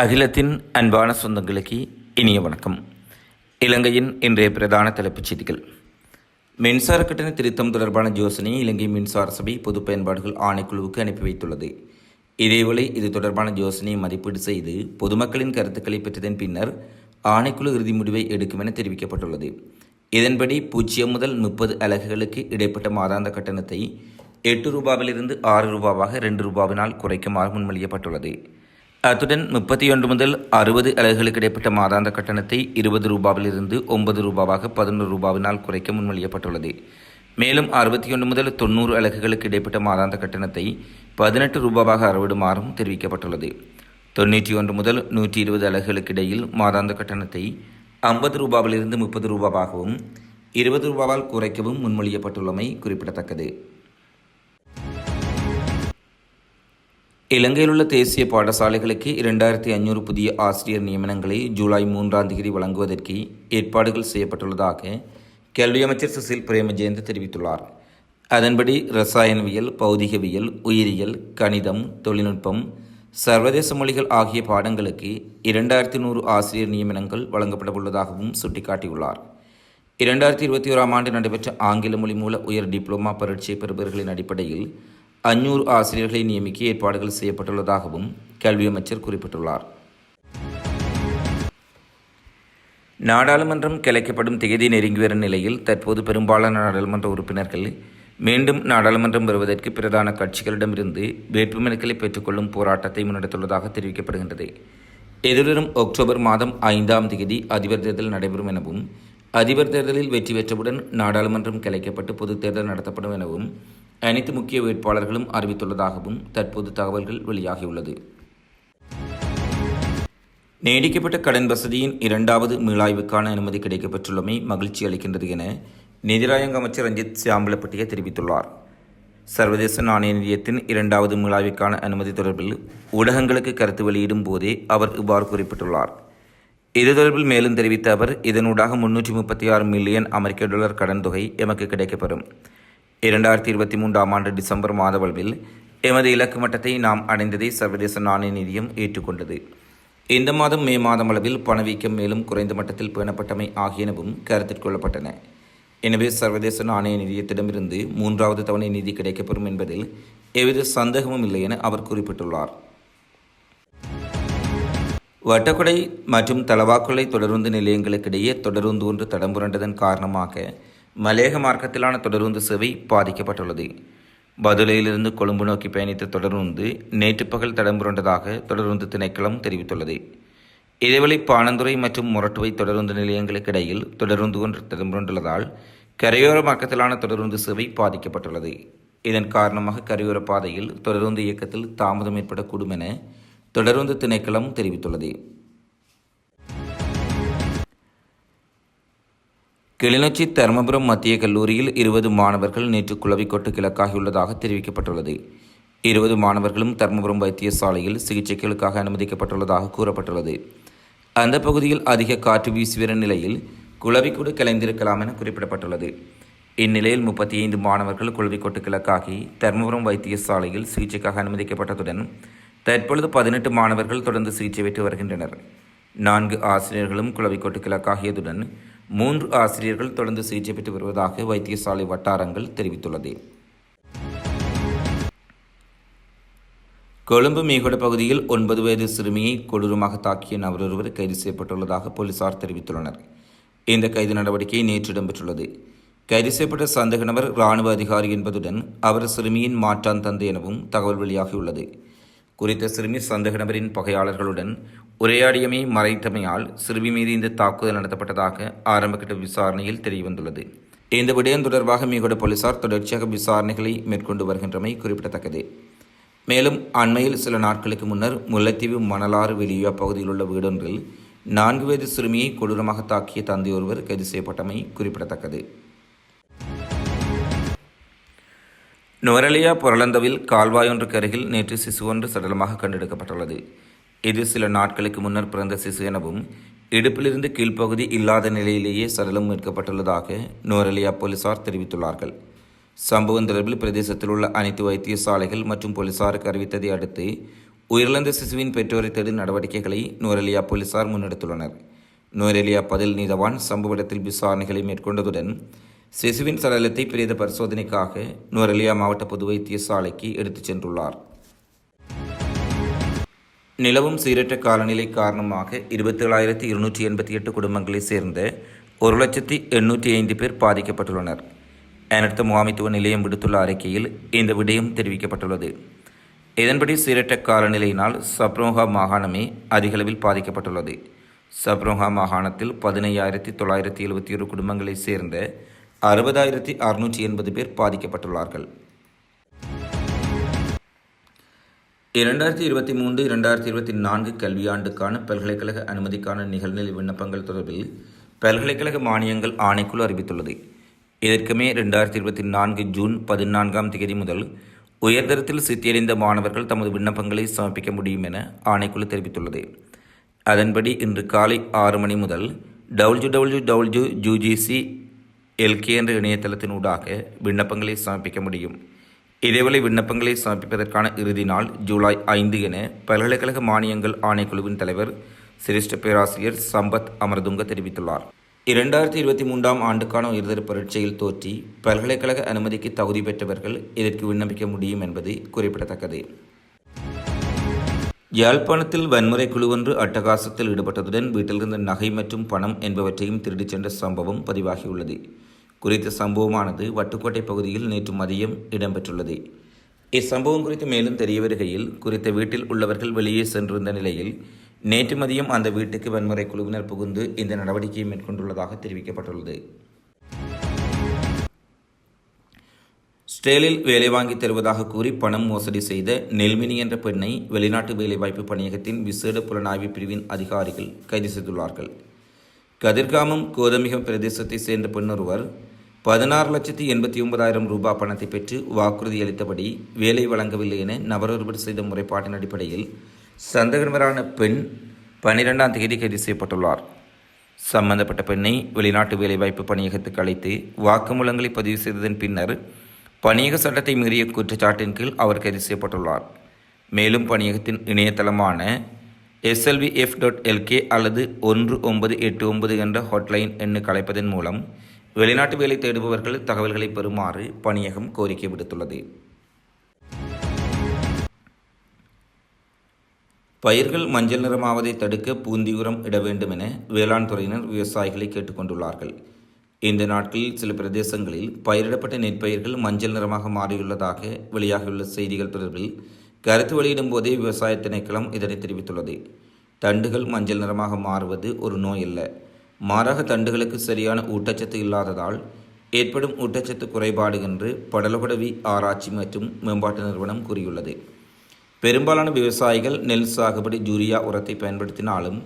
அகிலத்தின் அன்பான சொந்தங்களுக்கு இனிய வணக்கம். இலங்கையின் இன்றைய பிரதான தலைப்புச் செய்திகள். மின்சார கட்டண திருத்தம் தொடர்பான யோசனையை இலங்கை மின்சார சபை பொது பயன்பாடுகள் ஆணைக்குழுவுக்கு அனுப்பி வைத்துள்ளது. இதேவேளை இது தொடர்பான யோசனையை மதிப்பீடு செய்து பொதுமக்களின் கருத்துக்களை பெற்றதன் பின்னர் ஆணைக்குழு இறுதி முடிவை எடுக்கும் என தெரிவிக்கப்பட்டுள்ளது. இதன்படி பூஜ்ஜியம் முதல் முப்பது அலகுகளுக்கு இடைப்பட்ட மாதாந்த கட்டணத்தை எட்டு ரூபாவிலிருந்து ஆறு ரூபாவாக ரெண்டு ரூபாவினால் குறைக்குமாறு முன்மொழியப்பட்டுள்ளது. அத்துடன் முப்பத்தி ஒன்று முதல் அறுபது அலகுகளுக்கு இடைப்பட்ட மாதாந்த கட்டணத்தை இருபது ரூபாவிலிருந்து ஒன்பது ரூபாவாக பதினொரு ரூபாவினால் குறைக்க முன்மொழியப்பட்டுள்ளது. மேலும் அறுபத்தி ஒன்று முதல் தொண்ணூறு அலகுகளுக்கு இடைப்பட்ட மாதாந்த கட்டணத்தை பதினெட்டு ரூபாவாக அறவிடுமாறும் தெரிவிக்கப்பட்டுள்ளது. தொண்ணூற்றி ஒன்று முதல் நூற்றி இருபது அலகுகளுக்கு இடையில் மாதாந்த கட்டணத்தை ஐம்பது ரூபாவிலிருந்து முப்பது ரூபாவாகவும் இருபது ரூபாவால் குறைக்கவும் முன்மொழியப்பட்டுள்ளமை குறிப்பிடத்தக்கது. இலங்கையில் உள்ள தேசிய பாடசாலைகளுக்கு இரண்டாயிரத்தி ஐநூறு புதிய ஆசிரியர் நியமனங்களை ஜூலை மூன்றாம் தேதி வழங்குவதற்கு ஏற்பாடுகள் செய்யப்பட்டுள்ளதாக கல்வி அமைச்சர் சுசில் பிரேமஜெயந்த் தெரிவித்துள்ளார். அதன்படி ரசாயனவியல் பௌதிகவியல் உயிரியல் கணிதம் தொழில்நுட்பம் சர்வதேச மொழிகள் ஆகிய பாடங்களுக்கு இரண்டாயிரத்தி நூறு ஆசிரியர் நியமனங்கள் வழங்கப்பட உள்ளதாகவும் சுட்டிக்காட்டியுள்ளார். இரண்டாயிரத்தி இருபத்தி ஓராம் ஆண்டு நடைபெற்ற ஆங்கில மொழி மூல உயர் டிப்ளமா பரீட்சை பெறுபவர்களின் அடிப்படையில் அஞ்சூறு ஆசிரியர்களை நியமிக்க ஏற்பாடுகள் செய்யப்பட்டுள்ளதாகவும் கல்வி அமைச்சர் குறிப்பிட்டுள்ளார். நாடாளுமன்றம் கலைக்கப்படும் தேதி நெருங்கி வரும் நிலையில் தற்போது பெரும்பாலான நாடாளுமன்ற உறுப்பினர்கள் மீண்டும் நாடாளுமன்றம் வருவதற்கு பிரதான கட்சிகளிடமிருந்து வேட்புமனுக்களை பெற்றுக்கொள்ளும் போராட்டத்தை முன்னெடுத்துள்ளதாக தெரிவிக்கப்படுகின்றது. எதிர்வரும் அக்டோபர் மாதம் ஐந்தாம் தேதி அதிபர் தேர்தல் நடைபெறும் எனவும் அதிபர் தேர்தலில் வெற்றி பெற்றவுடன் நாடாளுமன்றம் கலைக்கப்பட்டு பொதுத் தேர்தல் நடத்தப்படும் எனவும் அனைத்து முக்கிய வேட்பாளர்களும் அறிவித்துள்ளதாகவும் தற்போது தகவல்கள் வெளியாகியுள்ளது. நீடிக்கப்பட்ட கடன் வசதியின் இரண்டாவது மீளாய்வுக்கான அனுமதி கிடைக்கப்பெற்றுள்ளமை மகிழ்ச்சி அளிக்கின்றது என நிதிராயங்க அமைச்சர் ரஞ்சித் சியாம்பலப்பட்டிய தெரிவித்துள்ளார். சர்வதேச நாணய நிதியத்தின் இரண்டாவது மீளாய்வுக்கான அனுமதி தொடர்பில் ஊடகங்களுக்கு கருத்து வெளியிடும் போதே அவர் இவ்வாறு குறிப்பிட்டுள்ளார். இது தொடர்பில் மேலும் தெரிவித்த அவர் இதனூடாக முன்னூற்றி முப்பத்தி ஆறு மில்லியன் அமெரிக்க டாலர் கடன் தொகை எமக்கு கிடைக்கப்பெறும். இரண்டாயிரத்தி இருபத்தி மூன்றாம் ஆண்டு டிசம்பர் மாதவளவில் எமது இலக்கு மட்டத்தை நாம் அடைந்ததை சர்வதேச நாணய நிதியம் ஏற்றுக்கொண்டது. இந்த மாதம் மே மாதம் அளவில் பணவீக்கம் மேலும் குறைந்த மட்டத்தில் பேணப்பட்டமை ஆகியனவும் கருத்தில் கொள்ளப்பட்டன. எனவே சர்வதேச நாணய நிதியத்திடமிருந்து மூன்றாவது தவணை நிதி கிடைக்கப்பெறும் என்பதில் எவ்வித சந்தேகமும் இல்லை என அவர் குறிப்பிட்டுள்ளார். வட்டக்குடை மற்றும் தலவாக்குளை தொடருந்து நிலையங்களுக்கிடையே தொடருந்து ஒன்று தடம் புரண்டதன் காரணமாக மலேக மார்க்கத்திலான தொடருந்து சேவை பாதிக்கப்பட்டுள்ளது. பதுளையிலிருந்து கொழும்பு நோக்கி பயணித்த தொடருந்து நேற்று பகல் தடம்புரண்டதாக தொடருந்து திணைக்களம் தெரிவித்துள்ளது. இதேவேளை பாணந்துறை மற்றும் முரட்டுவை தொடருந்து நிலையங்களுக்கு இடையில் தொடருந்து ஒன்று தடம்புரண்டுள்ளதால் கரையோர மார்க்கத்திலான தொடருந்து சேவை பாதிக்கப்பட்டுள்ளது. இதன் காரணமாக கரையோர பாதையில் தொடருந்து இயக்கத்தில் தாமதம் ஏற்படக்கூடும் என தொடருந்து திணைக்களம் தெரிவித்துள்ளது. கிளிநொச்சி தருமபுரம் மத்திய கல்லூரியில் இருபது மாணவர்கள் நேற்று குளவிக்கொட்டு கிழக்காகியுள்ளதாக தெரிவிக்கப்பட்டுள்ளது. இருபது மாணவர்களும் தருமபுரம் வைத்தியசாலையில் சிகிச்சைகளுக்காக அனுமதிக்கப்பட்டுள்ளதாக கூறப்பட்டுள்ளது. அந்த பகுதியில் அதிக காற்று வீசி வரும் நிலையில் குளவிக்கூடு கலைந்திருக்கலாம் என குறிப்பிடப்பட்டுள்ளது. இந்நிலையில் முப்பத்தி ஐந்து மாணவர்கள் குளவிக்கொட்டு கிழக்காகி தருமபுரம் வைத்தியசாலையில் சிகிச்சைக்காக அனுமதிக்கப்பட்டதுடன் தற்பொழுது பதினெட்டு மாணவர்கள் தொடர்ந்து சிகிச்சை பெற்று வருகின்றனர். நான்கு ஆசிரியர்களும் குளவிக்கொட்டு கிழக்காகியதுடன் மூன்று ஆசிரியர்கள் தொடர்ந்து சிகிச்சை பெற்று வருவதாக வைத்தியசாலை வட்டாரங்கள் தெரிவித்துள்ளது. கொழும்பு மீகொட பகுதியில் ஒன்பது வயது சிறுமியை கொடூரமாக தாக்கிய நபரொருவர் கைது செய்யப்பட்டுள்ளதாக போலீசார் தெரிவித்துள்ளனர். இந்த கைது நடவடிக்கை நேற்று இடம்பெற்றுள்ளது. கைது செய்யப்பட்ட சந்தேக நபர் இராணுவ அதிகாரி என்பதுடன் அவர் சிறுமியின் மாற்றான் தந்தை எனவும் தகவல் வெளியாகியுள்ளது. குறித்த சிறுமி சந்தேக நபரின் பகையாளர்களுடன் உரையாடியமை மறைத்தமையால் சிறுமி மீது இந்த தாக்குதல் நடத்தப்பட்டதாக ஆரம்பகட்ட விசாரணையில் தெரியவந்துள்ளது. இந்த விடயம் தொடர்பாக மீகொட போலீசார் தொடர்ச்சியாக விசாரணைகளை மேற்கொண்டு வருகின்றமை குறிப்பிடத்தக்கது. மேலும் அண்மையில் சில நாட்களுக்கு முன்னர் முல்லைத்தீவு மணலாறு வெளியா பகுதியில் உள்ள வீடொன்றில் நான்கு வயது சிறுமியை கொடூரமாக தாக்கிய தந்தையொருவர் கைது செய்யப்பட்டமை குறிப்பிடத்தக்கது. நுவரலியா கால்வாய் கால்வாயொன்றுக்கு அருகில் நேற்று சிசு ஒன்று சடலமாக கண்டெடுக்கப்பட்டுள்ளது. இது சில நாட்களுக்கு முன்னர் பிறந்த சிசு எனவும் இடுப்பிலிருந்து கீழ்ப்பகுதி இல்லாத நிலையிலேயே சடலம் மீட்கப்பட்டுள்ளதாக நுவரலியா போலீசார் தெரிவித்துள்ளார்கள். சம்பவம் தொடர்பில் பிரதேசத்தில் உள்ள அனைத்து வைத்தியசாலைகள் மற்றும் போலீசாருக்கு அறிவித்ததை அடுத்து உயிரிழந்த சிசுவின் பெற்றோரை தேடும் நடவடிக்கைகளை நுவரலியா போலீசார் முன்னெடுத்துள்ளனர். நுவரலியா பதில் நீதவான் சம்பவ இடத்தில் விசாரணைகளை மேற்கொண்டதுடன் சிசுவின் சடலத்தை பிரேத பரிசோதனைக்காக நுவரெலியா மாவட்ட பொது வைத்தியசாலைக்கு எடுத்துச் சென்றுள்ளார். நிலவும் சீரற்ற காலநிலை காரணமாக இருபத்தேழாயிரத்தி இருநூற்றி எண்பத்தி எட்டு குடும்பங்களைச் சேர்ந்த ஒரு லட்சத்தி எண்ணூற்றி ஐந்து பேர் பாதிக்கப்பட்டுள்ளனர். அனர்த்த முகாமைத்துவ நிலையம் விடுத்துள்ள அறிக்கையில் இந்த விடயம் தெரிவிக்கப்பட்டுள்ளது. இதன்படி சீரற்ற காலநிலையினால் சப்ரோஹா மாகாணமே அதிகளவில் பாதிக்கப்பட்டுள்ளது. சப்ரோஹா மாகாணத்தில் பதினையாயிரத்தி தொள்ளாயிரத்தி எழுபத்தி ஒரு குடும்பங்களைச் சேர்ந்த அறுபதாயிரத்தி அறுநூற்றி எண்பது பேர் பாதிக்கப்பட்டுள்ளார்கள். இரண்டாயிரத்தி இருபத்தி மூன்று இரண்டாயிரத்தி இருபத்தி நான்கு கல்வியாண்டுக்கான பல்கலைக்கழக அனுமதிக்கான நிகழ்நிலை விண்ணப்பங்கள் தொடர்பில் பல்கலைக்கழக மானியங்கள் ஆணைக்குழு அறிவித்துள்ளது. இதற்குமே ரெண்டாயிரத்தி இருபத்தி நான்கு ஜூன் பதினான்காம் தேதி முதல் உயர்தரத்தில் சித்தியடைந்த மாணவர்கள் தமது விண்ணப்பங்களை சமர்ப்பிக்க முடியும் என ஆணைக்குழு தெரிவித்துள்ளது. அதன்படி இன்று காலை ஆறு மணி முதல் W W W UGC LK என்ற இணையதளத்தினூடாக விண்ணப்பங்களை சமர்ப்பிக்க முடியும். இதேவேளை விண்ணப்பங்களை சமர்ப்பிப்பதற்கான இறுதி நாள் ஜூலை ஐந்து என பல்கலைக்கழக மானியங்கள் ஆணைக்குழுவின் தலைவர் சிரேஷ்ட பேராசிரியர் சம்பத் அமர்துங்க தெரிவித்துள்ளார். இரண்டாயிரத்தி இருபத்தி மூன்றாம் ஆண்டுக்கான உயர்தர பரீட்சையில் தோற்றி பல்கலைக்கழக அனுமதிக்கு தகுதி பெற்றவர்கள் இதற்கு விண்ணப்பிக்க முடியும் என்பது குறிப்பிடத்தக்கது. யாழ்ப்பாணத்தில் வன்முறை குழு ஒன்று அட்டகாசத்தில் ஈடுபட்டதுடன் வீட்டிலிருந்த நகை மற்றும் பணம் என்பவற்றையும் திருடிச் சென்ற சம்பவம் பதிவாகியுள்ளது. குறித்த சம்பவமானது வட்டுக்கோட்டை பகுதியில் நேற்று மதியம் இடம்பெற்றுள்ளது. இச்சம்பவம் குறித்து மேலும் தெரிய வருகையில் குறித்த வீட்டில் உள்ளவர்கள் வெளியே சென்றிருந்த நிலையில் நேற்று மதியம் அந்த வீட்டுக்கு வன்முறை குழுவினர் புகுந்து இந்த நடவடிக்கையை மேற்கொண்டுள்ளதாக தெரிவிக்கப்பட்டுள்ளது. ஸ்டேலில் வேலை வாங்கி தருவதாக கூறி பணம் மோசடி செய்த நெல்மினி என்ற பெண்ணை வெளிநாட்டு வேலைவாய்ப்பு பணியகத்தின் விசேட புலனாய்வு பிரிவின் அதிகாரிகள் கைது செய்துள்ளார்கள். கதிர்காமம் கோதமிகம் பிரதேசத்தை சேர்ந்த பெண்ணொருவர் பதினாறு லட்சத்தி எண்பத்தி ஒன்பதாயிரம் ரூபாய் பணத்தை பெற்று வாக்குறுதி அளித்தபடி வேலை வழங்கவில்லை என நபரொருவர் செய்த முறைப்பாட்டின் அடிப்படையில் சந்தகர்மரான பெண் பனிரெண்டாம் தேதி கைது செய்யப்பட்டுள்ளார். சம்பந்தப்பட்ட பெண்ணை வெளிநாட்டு வேலைவாய்ப்பு பணியகத்துக்கு அழைத்து வாக்குமூலங்களை பதிவு செய்ததன் பின்னர் பணியக சட்டத்தை மீறிய குற்றச்சாட்டின் கீழ் அவர் கைது செய்யப்பட்டுள்ளார். மேலும் பணியகத்தின் இணையதளமான எஸ்எல்வி எஃப் டாட் எல்கே அல்லது ஒன்று ஒன்பது எட்டு ஒன்பது என்ற ஹாட்லைன் எண்ணுக்கு அழைப்பதன் மூலம் வெளிநாட்டு வேலை தேடுபவர்கள் தகவல்களை பெறுமாறு பணியகம் கோரிக்கை விடுத்துள்ளது. பயிர்கள் மஞ்சள் நிறமாவதை தடுக்க பூந்தி உரம் இட வேண்டும் என வேளாண் துறையினர் விவசாயிகளை கேட்டுக்கொண்டுள்ளார்கள். இந்த நாட்களில் சில பிரதேசங்களில் பயிரிடப்பட்ட நெற்பயிர்கள் மஞ்சள் நிறமாக மாறியுள்ளதாக வெளியாகியுள்ள செய்திகள் தொடர்பில் கருத்து வெளியிடும் போதே விவசாய திணைக்களம் இதனை தெரிவித்துள்ளது. தண்டுகள் மஞ்சள் நிறமாக மாறுவது ஒரு நோய் அல்ல. மாறாக தண்டுகளுக்கு சரியான ஊட்டச்சத்து இல்லாததால் ஏற்படும் ஊட்டச்சத்து குறைபாடு என்று படலபடவி ஆராய்ச்சி மற்றும் மேம்பாட்டு நிறுவனம் கூறியுள்ளது. பெரும்பாலான விவசாயிகள் நெல் சாகுபடி ஜூரியா உரத்தை பயன்படுத்தினாலும்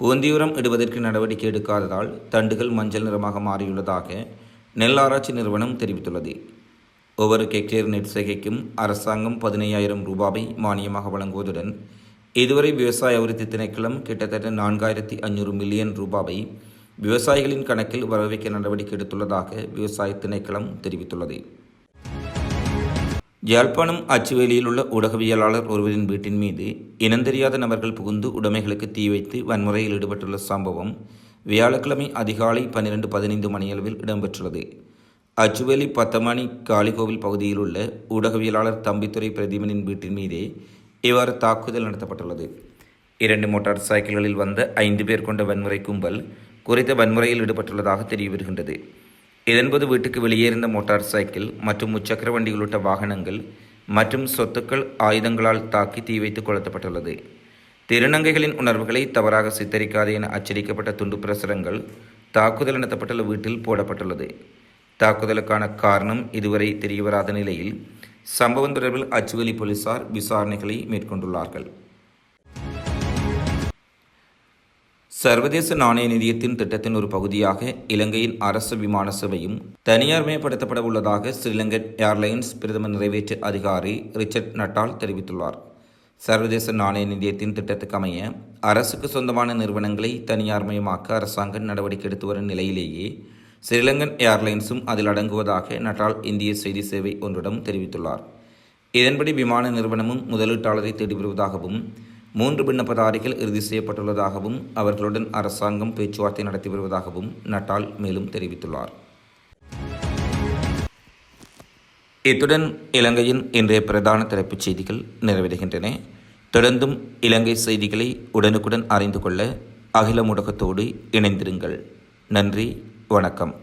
பூந்தியுரம் இடுவதற்கு நடவடிக்கை எடுக்காததால் தண்டுகள் மஞ்சள் நிறமாக மாறியுள்ளதாக நெல் ஆராய்ச்சி நிறுவனம் தெரிவித்துள்ளது. ஒவ்வொரு ஹெக்டேர் நெற்செய்கைக்கும் அரசாங்கம் பதினையாயிரம் ரூபாவை மானியமாக வழங்குவதுடன் இதுவரை விவசாய அபிவிருத்தி திணைக்களம் கிட்டத்தட்ட நான்காயிரத்தி ஐநூறு மில்லியன் ரூபாவை விவசாயிகளின் கணக்கில் வரவைக்க நடவடிக்கை எடுத்துள்ளதாக விவசாய திணைக்களம் தெரிவித்துள்ளது. யாழ்ப்பாணம் அச்சுவேலியில் உள்ள ஊடகவியலாளர் ஒருவரின் வீட்டின் மீது இனந்தெரியாத நபர்கள் புகுந்து உடைமைகளுக்கு தீ வைத்து வன்முறையில் ஈடுபட்டுள்ள சம்பவம் வியாழக்கிழமை அதிகாலை பன்னிரண்டு பதினைந்து மணியளவில் இடம்பெற்றுள்ளது. அச்சுவேலி பத்தமணி காளிகோவில் பகுதியில் உள்ள ஊடகவியலாளர் தம்பித்துறை பிரதீபனின் வீட்டின் மீதே இவ்வாறு தாக்குதல் நடத்தப்பட்டுள்ளது. இரண்டு மோட்டார் சைக்கிள்களில் வந்த ஐந்து பேர் கொண்ட வன்முறை கும்பல் குறித்த வன்முறையில் ஈடுபட்டுள்ளதாக தெரிய வருகின்றது இதன்போது வீட்டுக்கு வெளியே இருந்த மோட்டார் சைக்கிள் மற்றும் முச்சக்கர வண்டி உள்ளிட்ட வாகனங்கள் மற்றும் சொத்துக்கள் ஆயுதங்களால் தாக்கி தீ வைத்து கொளுத்தப்பட்டுள்ளது. திருநங்கைகளின் உணர்வுகளை தவறாக சித்தரிக்காது என அச்சரிக்கப்பட்ட துண்டு பிரசுரங்கள் தாக்குதல் நடத்தப்பட்டுள்ள வீட்டில் போடப்பட்டுள்ளது. தாக்குதலுக்கான காரணம் இதுவரை தெரியவராத நிலையில் சம்பவம் தொடர்பில் அச்சுவலி போலீசார் விசாரணைகளை மேற்கொண்டுள்ளார்கள். சர்வதேச நாணய நிதியத்தின் திட்டத்தின் ஒரு பகுதியாக இலங்கையின் அரசு விமான சேவையும் தனியார்மயப்படுத்தப்பட உள்ளதாக ஸ்ரீலங்கன் ஏர்லைன்ஸ் பிரதம நிறைவேற்று அதிகாரி ரிச்சர்ட் நட்டால் தெரிவித்துள்ளார். சர்வதேச நாணய நிதியத்தின் திட்டத்துக்கு அமைய அரசுக்கு சொந்தமான நிறுவனங்களை தனியார்மயமாக்க அரசாங்கம் நடவடிக்கை எடுத்து வரும் நிலையிலேயே ஸ்ரீலங்கன் ஏர்லைன்ஸும் அதில் அடங்குவதாக நட்டால் இந்திய செய்தி சேவை ஒன்றிடம் தெரிவித்துள்ளார். இதன்படி விமான நிறுவனமும் முதலீட்டாளரை தேடி வருவதாகவும் மூன்று விண்ணப்பதாரிகள் இறுதி செய்யப்பட்டுள்ளதாகவும் அவர்களுடன் அரசாங்கம் பேச்சுவார்த்தை நடத்தி வருவதாகவும் நட்டால் மேலும் தெரிவித்துள்ளார். இத்துடன் இலங்கையின் இன்றைய பிரதான தலைப்புச் செய்திகள் நிறைவடைகின்றன. தொடர்ந்தும் இலங்கை செய்திகளை உடனுக்குடன் அறிந்து கொள்ள அகில ஊடகத்தோடு இணைந்திருங்கள். நன்றி வணக்கம்.